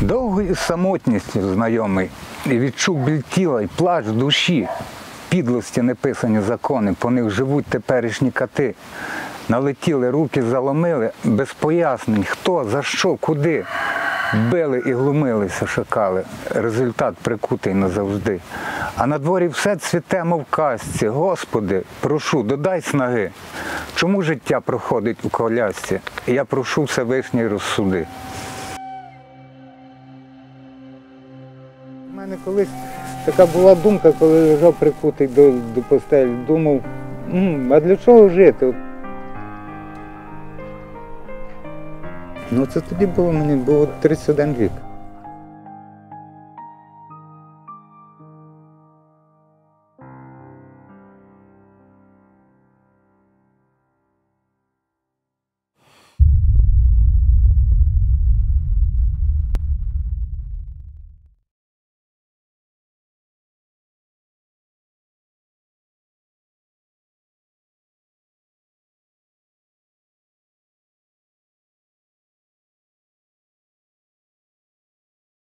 Довгою самотністю знайомий відчув біль тіла і плач душі. Підлості неписані закони, по них живуть теперішні кати. Налетіли, руки заломили, без пояснень, хто, за що, куди. Били і глумилися, шакали. Результат прикутий назавжди. А на дворі все цвіте, мов казці. Господи, прошу, додай снаги. Чому життя проходить у колясці? Я прошу Всевишній розсуди. Мене колись така була думка, коли лежав прикутий до, до постелі, думав, а для чого жити? Ну це тоді було мені було 31 рік.